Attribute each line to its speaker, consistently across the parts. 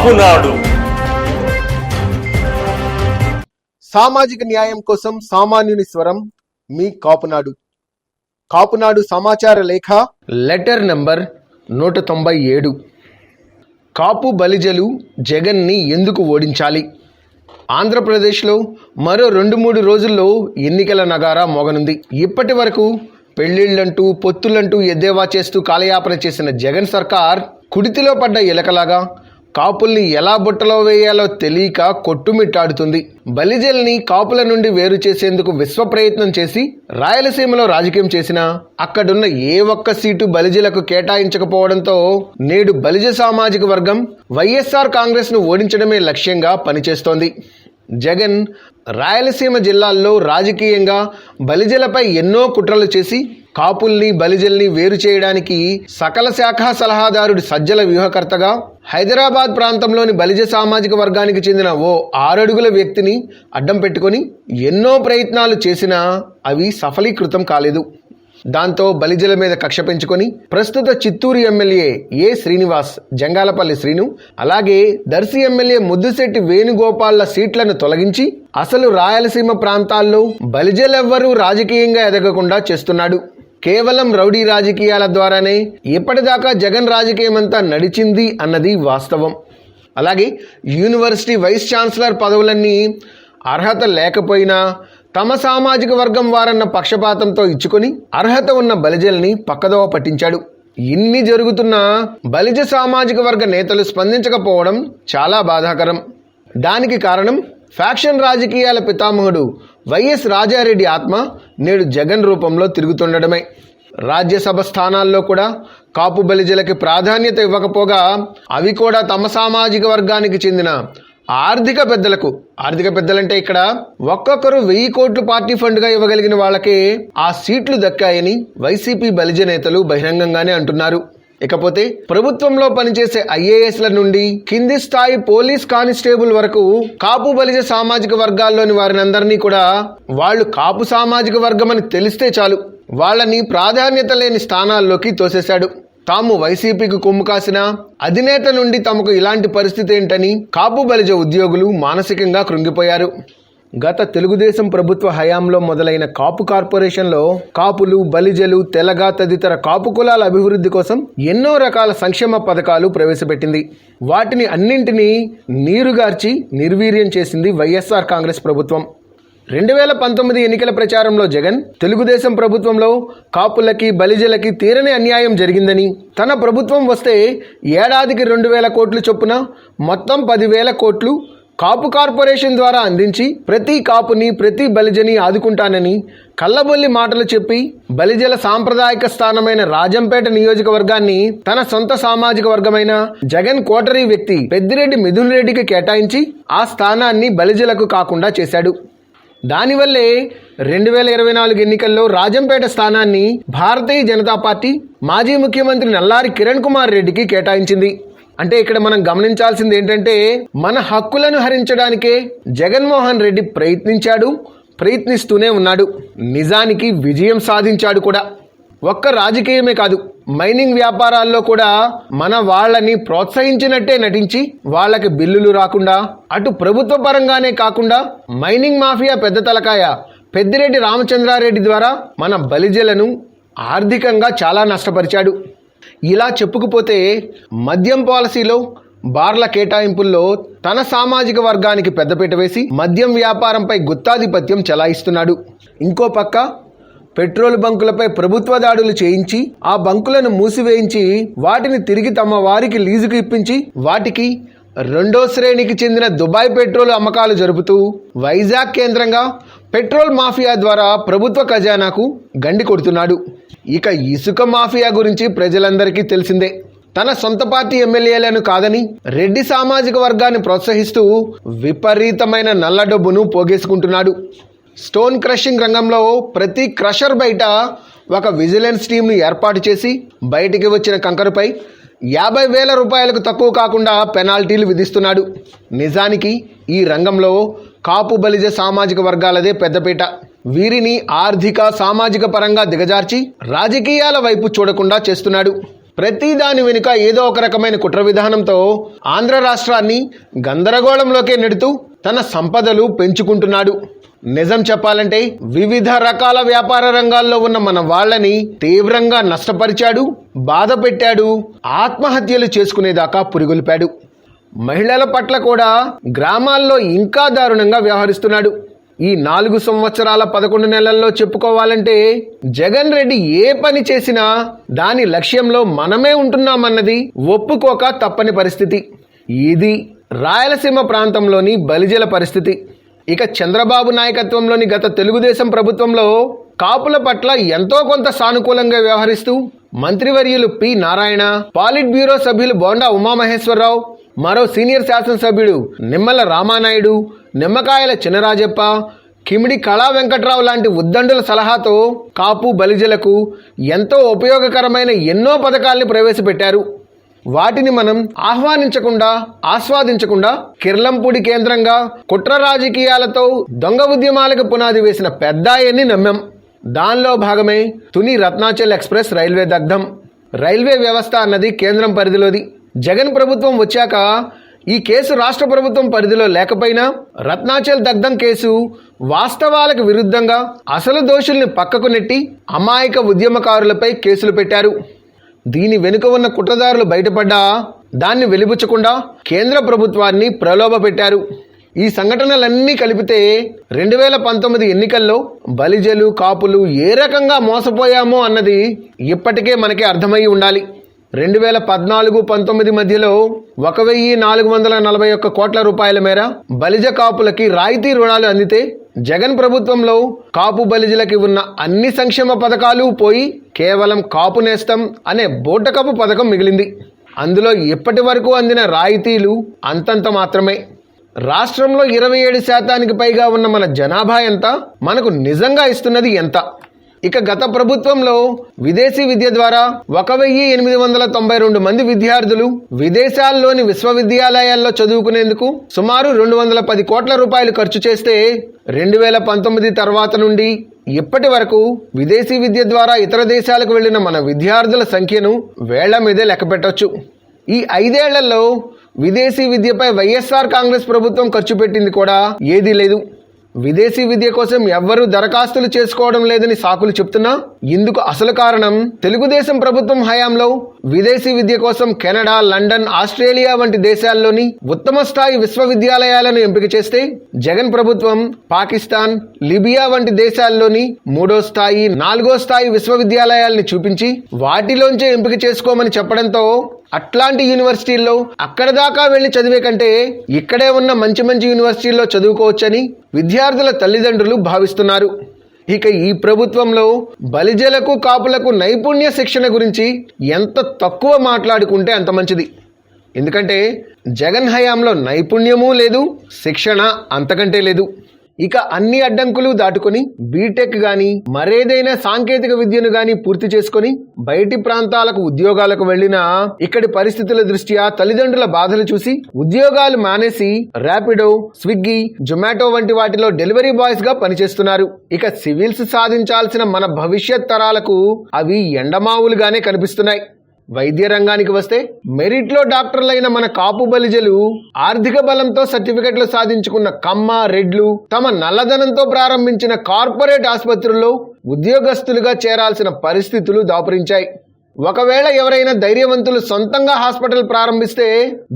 Speaker 1: కాపునాడు
Speaker 2: సామాజిక న్యాయం కోసం సామాన్యుని స్వరం మీ కాపునాడు. కాపునాడు సమాచార లేఖ లెటర్ నంబర్ నూట తొంభై ఏడు. కాపు బలిజలు జగన్ని ఎందుకు ఓడించాలి? ఆంధ్రప్రదేశ్లో మరో రెండు మూడు రోజుల్లో ఎన్నికల నగారా మోగనుంది. ఇప్పటి వరకు పెళ్ళిళ్ళంటూ పొత్తులంటూ ఎద్దేవా చేస్తూ కాలయాపన చేసిన జగన్ సర్కార్ కుడితిలో పడ్డ ఎలకలాగా కాపుల్ని ఎలా బుట్టలో వేయాలో తెలియక కొట్టుమిట్టాడుతుంది. బలిజల్ని కాపుల నుండి వేరు చేసేందుకు విశ్వ ప్రయత్నం చేసి రాయలసీమలో రాజకీయం చేసినా అక్కడున్న ఏ ఒక్క సీటు బలిజలకు కేటాయించకపోవడంతో నేడు బలిజ సామాజిక వర్గం వైఎస్ఆర్ కాంగ్రెస్ను ఓడించడమే లక్ష్యంగా పనిచేస్తోంది. జగన్ రాయలసీమ జిల్లాల్లో రాజకీయంగా బలిజలపై ఎన్నో కుట్రలు చేసి కాపుల్ని బలిజల్ని వేరు చేయడానికి సకల శాఖ సలహాదారుడి సజ్జల వ్యూహకర్తగా హైదరాబాద్ ప్రాంతంలోని బలిజ సామాజిక వర్గానికి చెందిన ఓ ఆరడుగుల వ్యక్తిని అడ్డం పెట్టుకొని ఎన్నో ప్రయత్నాలు చేసినా అవి సఫలీకృతం కాలేదు. దాంతో బలిజల మీద కక్ష పెంచుకొని ప్రస్తుత చిత్తూరు ఎమ్మెల్యే ఏ శ్రీనివాస్ జంగాలపల్లి శ్రీను అలాగే దర్శి ఎమ్మెల్యే ముద్దుశెట్టి వేణుగోపాల్ల సీట్లను తొలగించి అసలు రాయలసీమ ప్రాంతాల్లో బలిజలెవ్వరూ రాజకీయంగా ఎదగకుండా చేస్తున్నాడు. కేవలం రౌడీ రాజకీయాల ద్వారానే ఇప్పటిదాకా జగన్ రాజకీయమంతా నడిచింది అన్నది వాస్తవం. అలాగే యూనివర్సిటీ వైస్ ఛాన్సలర్ పదవులన్నీ అర్హత లేకపోయినా తమ సామాజిక వర్గం వారన్న పక్షపాతంతో ఇచ్చుకొని అర్హత ఉన్న బలిజల్ని పక్కదోవ పట్టించాడు. ఇన్ని జరుగుతున్నా బలిజ సామాజిక వర్గ నేతలు స్పందించకపోవడం చాలా బాధాకరం. దానికి కారణం ఫ్యాక్షన్ రాజకీయాల పితామహుడు వైఎస్ రాజారెడ్డి ఆత్మ నేడు జగన్ రూపంలో తిరుగుతుండడమే. రాజ్యసభ స్థానాల్లో కూడా కాపు బలిజలకి ప్రాధాన్యత ఇవ్వకపోగా అవి కూడా తమ సామాజిక వర్గానికి చెందిన ఆర్థిక పెద్దలకు. ఆర్థిక పెద్దలంటే ఇక్కడ ఒక్కొక్కరు వెయ్యి కోట్లు పార్టీ ఫండ్గా ఇవ్వగలిగిన వాళ్ళకే ఆ సీట్లు దక్కాయని వైసీపీ బలిజ నేతలు బహిరంగంగానే అంటున్నారు. ఇకపోతే ప్రభుత్వంలో పనిచేసే ఐఏఎస్ల నుండి కింది స్థాయి పోలీస్ కానిస్టేబుల్ వరకు కాపు బలిజ సామాజిక వర్గాల్లోని వారిని అందరినీ కూడా వాళ్ళు కాపు సామాజిక వర్గం అని తెలిస్తే చాలు. వాళ్ళని ప్రాధాన్యత లేని స్థానాల్లోకి తోసేశాడు. తాము వైసీపీకి కొమ్ము కాసిన అధినేత నుండి తమకు ఇలాంటి పరిస్థితి ఏంటని కాపు బలిజ ఉద్యోగులు మానసికంగా కృంగిపోయారు. గత తెలుగుదేశం ప్రభుత్వ హయాంలో మొదలైన కాపు కార్పొరేషన్లో కాపులు బలిజలు తెలగ తదితర కాపు కులాల అభివృద్ధి కోసం ఎన్నో రకాల సంక్షేమ పథకాలు ప్రవేశపెట్టింది. వాటిని అన్నింటినీ నీరుగార్చి నిర్వీర్యం చేసింది వైఎస్ఆర్ కాంగ్రెస్ ప్రభుత్వం. రెండు వేల పంతొమ్మిది ఎన్నికల ప్రచారంలో జగన్ తెలుగుదేశం ప్రభుత్వంలో కాపులకి బలిజలకి తీరని అన్యాయం జరిగిందని. తన ప్రభుత్వం వస్తే ఏడాదికి రెండు వేల కోట్లు చొప్పున మొత్తం పదివేల కోట్లు కాపు కార్పొరేషన్ ద్వారా అందించి ప్రతి కాపుని ప్రతి బలిజని ఆదుకుంటానని కళ్ళబొల్లి మాటలు చెప్పి బలిజల సాంప్రదాయక స్థానమైన రాజంపేట నియోజకవర్గాన్ని తన సొంత సామాజిక వర్గమైన జగన్ కోటరీ వ్యక్తి పెద్దిరెడ్డి మిథున్ రెడ్డికి కేటాయించి ఆ స్థానాన్ని బలిజలకు కాకుండా చేశాడు. దానివల్లే రెండు వేల ఇరవై నాలుగు ఎన్నికల్లో రాజంపేట స్థానాన్ని భారతీయ జనతా పార్టీ మాజీ ముఖ్యమంత్రి నల్లారి కిరణ్ కుమార్ రెడ్డికి కేటాయించింది. అంటే ఇక్కడ మనం గమనించాల్సింది ఏంటంటే మన హక్కులను హరించడానికే జగన్మోహన్ రెడ్డి ప్రయత్నించాడు ప్రయత్నిస్తూనే ఉన్నాడు. నిజానికి విజయం సాధించాడు కూడా. ఒక్క రాజకీయమే కాదు మైనింగ్ వ్యాపారాల్లో కూడా మన వాళ్ళని ప్రోత్సహించినట్టే నటించి వాళ్ళకి బిల్లులు రాకుండా అటు ప్రభుత్వ పరంగానే కాకుండా మైనింగ్ మాఫియా పెద్ద తలకాయ పెద్దిరెడ్డి రామచంద్రారెడ్డి ద్వారా మన బలిజలను ఆర్థికంగా చాలా నష్టపరిచాడు. ఇలా చెప్పుకుపోతే మద్యం పాలసీలో బార్ల కేటాయింపుల్లో తన సామాజిక వర్గానికి పెద్దపీట వేసి మద్యం వ్యాపారంపై గుత్తాధిపత్యం చెలాయిస్తున్నాడు. ఇంకో పక్క పెట్రోల్ బంకులపై ప్రభుత్వ దాడులు చేయించి ఆ బంకులను మూసివేయించి వాటిని తిరిగి తమ వారికి లీజుకు ఇప్పించి వాటికి రెండో శ్రేణికి చెందిన దుబాయ్ పెట్రోల్ అమ్మకాలు జరుపుతూ వైజాగ్ కేంద్రంగా పెట్రోల్ మాఫియా ద్వారా ప్రభుత్వ ఖజానాకు గండి కొడుతున్నాడు. ఇక ఇసుక మాఫియా గురించి ప్రజలందరికీ తెలిసిందే. తన సొంత పార్టీ ఎమ్మెల్యేలను కాదని రెడ్డి సామాజిక వర్గాన్ని ప్రోత్సహిస్తూ విపరీతమైన నల్ల డబ్బును పోగేసుకుంటున్నాడు. స్టోన్ క్రషింగ్ రంగంలో ప్రతి క్రషర్ బయట ఒక విజిలెన్స్ టీంను ఏర్పాటు చేసి బయటికి వచ్చిన కంకరుపై యాభై వేల రూపాయలకు తక్కువ కాకుండా పెనాల్టీలు విధిస్తున్నాడు. నిజానికి ఈ రంగంలో కాపు బలిజ సామాజిక వర్గాలదే పెద్దపీట. వీరిని ఆర్థిక సామాజిక పరంగా దిగజార్చి రాజకీయాల వైపు చూడకుండా చేస్తున్నాడు. ప్రతి దాని వెనుక ఏదో ఒక రకమైన కుట్ర విధానంతో ఆంధ్ర రాష్ట్రాన్ని గందరగోళంలోకే నెడుతూ తన సంపదలు పెంచుకుంటున్నాడు. నిజం చెప్పాలంటే వివిధ రకాల వ్యాపార రంగాల్లో ఉన్న మన వాళ్ళని తీవ్రంగా నష్టపరిచాడు బాధ పెట్టాడు ఆత్మహత్యలు చేసుకునేదాకా పురిగొల్పాడు. మహిళల పట్ల కూడా గ్రామాల్లో ఇంకా దారుణంగా వ్యవహరిస్తున్నాడు. ఈ నాలుగు సంవత్సరాల పదకొండు నెలల్లో చెప్పుకోవాలంటే జగన్ రెడ్డి ఏ పని చేసినా దాని లక్ష్యంలో మనమే ఉంటున్నామన్నది ఒప్పుకోక తప్పని పరిస్థితి. ఇది రాయలసీమ ప్రాంతంలోని బలిజల పరిస్థితి. ఇక చంద్రబాబు నాయకత్వంలోని గత తెలుగుదేశం ప్రభుత్వంలో కాపుల పట్ల ఎంతో కొంత సానుకూలంగా వ్యవహరిస్తూ మంత్రివర్యులు పి. నారాయణ పాలిట్ బ్యూరో సభ్యులు బోండా ఉమామహేశ్వరరావు మరో సీనియర్ శాసనసభ్యుడు నిమ్మల రామానాయుడు నిమ్మకాయల చినరాజప్ప కిమిడి కళా వెంకట్రావు లాంటి ఉద్దండుల సలహాతో కాపు బలిజలకు ఎంతో ఉపయోగకరమైన ఎన్నో పథకాల్ని ప్రవేశపెట్టారు. వాటిని మనం ఆహ్వానించకుండా ఆస్వాదించకుండా కిర్లంపూడి కేంద్రంగా కుట్ర రాజకీయాలతో దొంగ ఉద్యమాలకు పునాది వేసిన పెద్దాయన్ని నమ్మాం. దానిలో భాగమే తుని రత్నాచల్ ఎక్స్ప్రెస్ రైల్వే దగ్ధం. రైల్వే వ్యవస్థ అన్నది కేంద్రం పరిధిలోది. జగన్ ప్రభుత్వం వచ్చాక ఈ కేసు రాష్ట్ర ప్రభుత్వం పరిధిలో లేకపోయినా రత్నాచల్ దగ్ధం కేసు వాస్తవాలకు విరుద్ధంగా అసలు దోషుల్ని పక్కకు నెట్టి అమాయక ఉద్యమకారులపై కేసులు పెట్టారు. దీని వెనుక ఉన్న కుట్రదారులు బయటపడ్డా దాన్ని వెలిబుచ్చకుండా కేంద్ర ప్రభుత్వాన్ని ప్రలోభ పెట్టారు. ఈ సంఘటనలన్నీ కలిపితే రెండు వేల పంతొమ్మిది ఎన్నికల్లో బలిజలు కాపులు ఏ రకంగా మోసపోయామో అన్నది ఇప్పటికే మనకి అర్థమై ఉండాలి. రెండు వేల పద్నాలుగు పంతొమ్మిది మధ్యలో ఒక వెయ్యి నాలుగు వందల నలభై ఒక్క కోట్ల రూపాయల మేర బలిజ కాపులకి రాయితీ రుణాలు అందితే జగన్ ప్రభుత్వంలో కాపు బలిజలకి ఉన్న అన్ని సంక్షేమ పథకాలు పోయి కేవలం కాపు నేస్తం అనే బోటకపు పథకం మిగిలింది. అందులో ఇప్పటి వరకు అందిన రాయితీలు అంతంత మాత్రమే. రాష్ట్రంలో ఇరవై ఏడు శాతానికి పైగా ఉన్న మన జనాభా ఎంత? మనకు నిజంగా ఇస్తున్నది ఎంత? ఇక గత ప్రభుత్వంలో విదేశీ విద్య ద్వారా ఒక వెయ్యి ఎనిమిది వందల తొంభై రెండు మంది విద్యార్థులు విదేశాల్లోని విశ్వవిద్యాలయాల్లో చదువుకునేందుకు సుమారు రెండు వందల పది కోట్ల రూపాయలు ఖర్చు చేస్తే రెండు వేల పంతొమ్మిది తర్వాత నుండి ఇప్పటి వరకు విదేశీ విద్య ద్వారా ఇతర దేశాలకు వెళ్ళిన మన విద్యార్థుల సంఖ్యను వేళ్ళ మీదే లెక్కపెట్టొచ్చు ఈ ఐదేళ్ళలో విదేశీ విద్యపై వైఎస్ఆర్ కాంగ్రెస్ ప్రభుత్వం ఖర్చు పెట్టింది కూడా ఏదీ లేదు. విదేశీ విద్య కోసం ఎవ్వరూ దరఖాస్తులు చేసుకోవడం లేదని సాకులు చెప్తున్నా. ఇందుకు అసలు కారణం తెలుగుదేశం ప్రభుత్వం హయాంలో విదేశీ విద్య కోసం కెనడా లండన్ ఆస్ట్రేలియా వంటి దేశాల్లోని ఉత్తమ స్థాయి విశ్వవిద్యాలయాలను ఎంపిక చేస్తే జగన్ ప్రభుత్వం పాకిస్తాన్ లిబియా వంటి దేశాల్లోని మూడో స్థాయి నాలుగో స్థాయి విశ్వవిద్యాలయాల్ని చూపించి వాటిలోంచే ఎంపిక చేసుకోమని చెప్పడంతో అట్లాంటి యూనివర్సిటీల్లో అక్కడ దాకా వెళ్ళి చదివే కంటే ఇక్కడే ఉన్న మంచి మంచి యూనివర్సిటీల్లో చదువుకోవచ్చని విద్యార్థుల తల్లిదండ్రులు భావిస్తున్నారు. ఇక ఈ ప్రభుత్వంలో బలిజలకు కాపులకు నైపుణ్య శిక్షణ గురించి ఎంత తక్కువ మాట్లాడుకుంటే అంత మంచిది. ఎందుకంటే జగన్ హయాంలో నైపుణ్యమూ లేదు శిక్షణ అంతకంటే లేదు. ఇక అన్ని అడ్డంకులు దాటుకొని బీటెక్ గాని మరేదైనా సాంకేతిక విద్యను గాని పూర్తి చేసుకొని బయటి ప్రాంతాలకు ఉద్యోగాలకు వెళ్ళినా ఇక్కడి పరిస్థితుల దృష్ట్యా తల్లిదండ్రుల బాధలు చూసి ఉద్యోగాలు మానేసి ర్యాపిడో స్విగ్గీ జొమాటో వంటి వాటిలో డెలివరీ బాయ్స్గా పనిచేస్తున్నారు. ఇక సివిల్స్ సాధించాల్సిన మన భవిష్యత్ తరాలకు అవి ఎండమావులుగానే కనిపిస్తున్నాయి. వైద్య రంగానికి వస్తే మెరిట్లో డాక్టర్లైన మన కాపు బలిజలు ఆర్థిక బలంతో సర్టిఫికెట్లు సాధించుకున్న కమ్మ రెడ్లు తమ నల్లధనంతో ప్రారంభించిన కార్పొరేట్ ఆసుపత్రుల్లో ఉద్యోగస్తులుగా చేరాల్సిన పరిస్థితులు దాపురించాయి. ఒకవేళ ఎవరైనా ధైర్యవంతులు సొంతంగా హాస్పిటల్ ప్రారంభిస్తే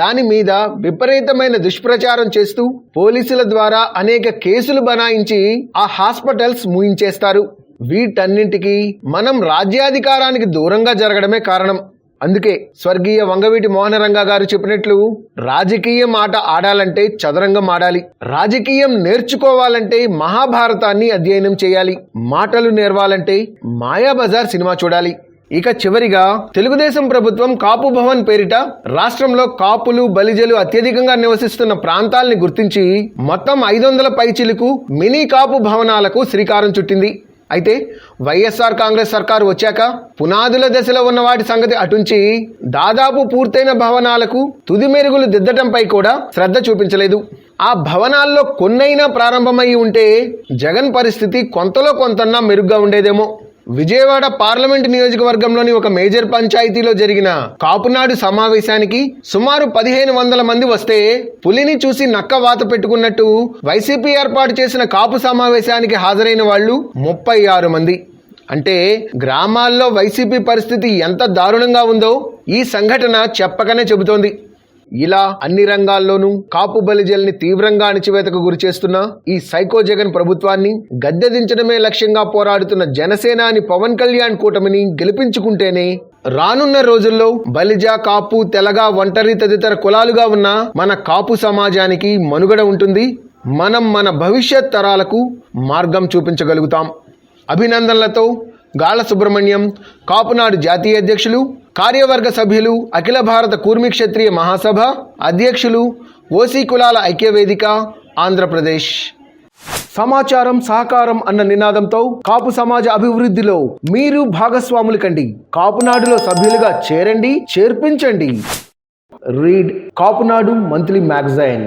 Speaker 2: దాని మీద విపరీతమైన దుష్ప్రచారం చేస్తూ పోలీసుల ద్వారా అనేక కేసులు బనాయించి ఆ హాస్పిటల్స్ మూయించేస్తారు. వీటన్నింటికి మనం రాజ్యాధికారానికి దూరంగా జరగడమే కారణం. అందుకే స్వర్గీయ వంగవీటి మోహనరంగ గారు చెప్పినట్లు రాజకీయం ఆట ఆడాలంటే చదరంగం ఆడాలి. రాజకీయం నేర్చుకోవాలంటే మహాభారతాన్ని అధ్యయనం చేయాలి. మాటలు నేర్వాలంటే మాయాబజార్ సినిమా చూడాలి. ఇక చివరిగా తెలుగుదేశం ప్రభుత్వం కాపు భవన్ పేరిట రాష్ట్రంలో కాపులు బలిజలు అత్యధికంగా నివసిస్తున్న ప్రాంతాల్ని గుర్తించి మొత్తం ఐదు వందల పైచిలకు మినీ కాపు భవనాలకు శ్రీకారం చుట్టింది. అయితే వైఎస్ఆర్ కాంగ్రెస్ సర్కారు వచ్చాక పునాదుల దశలో ఉన్న వాటి సంగతి అటుంచి దాదాపు పూర్తయిన భవనాలకు తుది మెరుగులు దిద్దటంపై కూడా శ్రద్ధ చూపించలేదు. ఆ భవనాల్లో కొన్నైనా ప్రారంభమై ఉంటే జగన్ పరిస్థితి కొంతలో కొంతన్నా మెరుగ్గా ఉండేదేమో. విజయవాడ పార్లమెంట్ నియోజకవర్గంలోని ఒక మేజర్ పంచాయతీలో జరిగిన కాపునాడు సమావేశానికి సుమారు పదిహేను వందల మంది వస్తే పులిని చూసి నక్క వాత పెట్టుకున్నట్టు వైసీపీ ఏర్పాటు చేసిన కాపు సమావేశానికి హాజరైన వాళ్ళు ముప్పై ఆరు మంది. అంటే గ్రామాల్లో వైసీపీ పరిస్థితి ఎంత దారుణంగా ఉందో ఈ సంఘటన చెప్పకనే చెబుతోంది. ఇలా అన్ని రంగాల్లోనూ కాపు బలిజల్ని తీవ్రంగా అణిచివేతకు గురి చేస్తున్న ఈ సైకో జగన్ ప్రభుత్వాన్ని గద్దెదించడమే లక్ష్యంగా పోరాడుతున్న జనసేనాని పవన్ కళ్యాణ్ కూటమిని గెలిపించుకుంటేనే రానున్న రోజుల్లో బలిజ కాపు తెలగ ఒంటరి తదితర కులాలుగా ఉన్న మన కాపు సమాజానికి మనుగడ ఉంటుంది. మనం మన భవిష్యత్ తరాలకు మార్గం చూపించగలుగుతాం. అభినందనలతో గాళ్ళ సుబ్రహ్మణ్యం కాపునాడు జాతీయ అధ్యక్షులు కార్యవర్గ సభ్యులు అఖిల భారత కూర్మి క్షత్రియ మహాసభ అధ్యక్షులు ఓసీ కులాల ఐక్యవేదిక ఆంధ్రప్రదేశ్. సమాచారం సహకారం అన్న నినాదంతో కాపు సమాజ అభివృద్ధిలో మీరు భాగస్వాములు కండి. కాపునాడులో సభ్యులుగా చేరండి చేర్పించండి. Read Kapunadu monthly magazine.